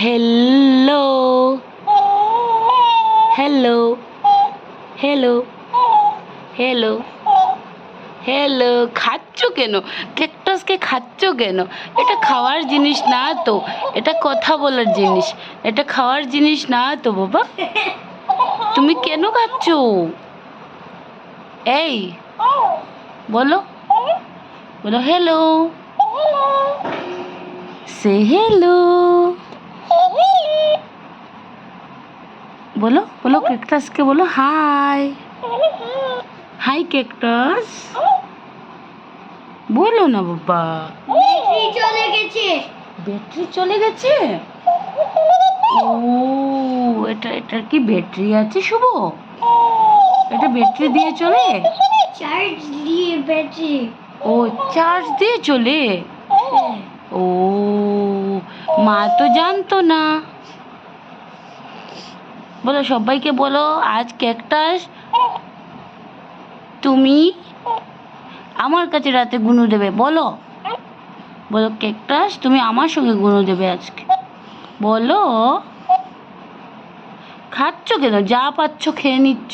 Hello hello hello hello hello খাচ্ছ কেন? ক্যাকটাসকে খাচ্ছ কেন? এটা খাওয়ার জিনিস না তো। এটা কথা বলার জিনিস। এটা খাওয়ার জিনিস না তো বাবা। তুমি কেন খাচ্ছ? এই বলো। বলো হ্যালো সে হ্যালো বলো বলো ক্যাকটাসকে বলো হাই হাই ক্যাকটাস বলো না বাবা। ব্যাটারি চলে গেছে। ব্যাটারি চলে গেছে? ও এটা এটার কি ব্যাটারি আছে শুভ? এটা ব্যাটারি দিয়ে চলে? চার্জ দিয়ে ব্যাটারি ও চার্জ দিয়ে চলে? ও মা তো জানতো না। বলো, সবাইকে বলো, আজ ক্যাকটাস তুমি আমার কাছে রাতে গুনু দেবে, বলো। বলো ক্যাকটাস তুমি আমার সঙ্গে গুনু দেবে আজকে। বলো, খাচ্ছ কেন? যা পাচ্ছ খেয়ে নিচ্ছ।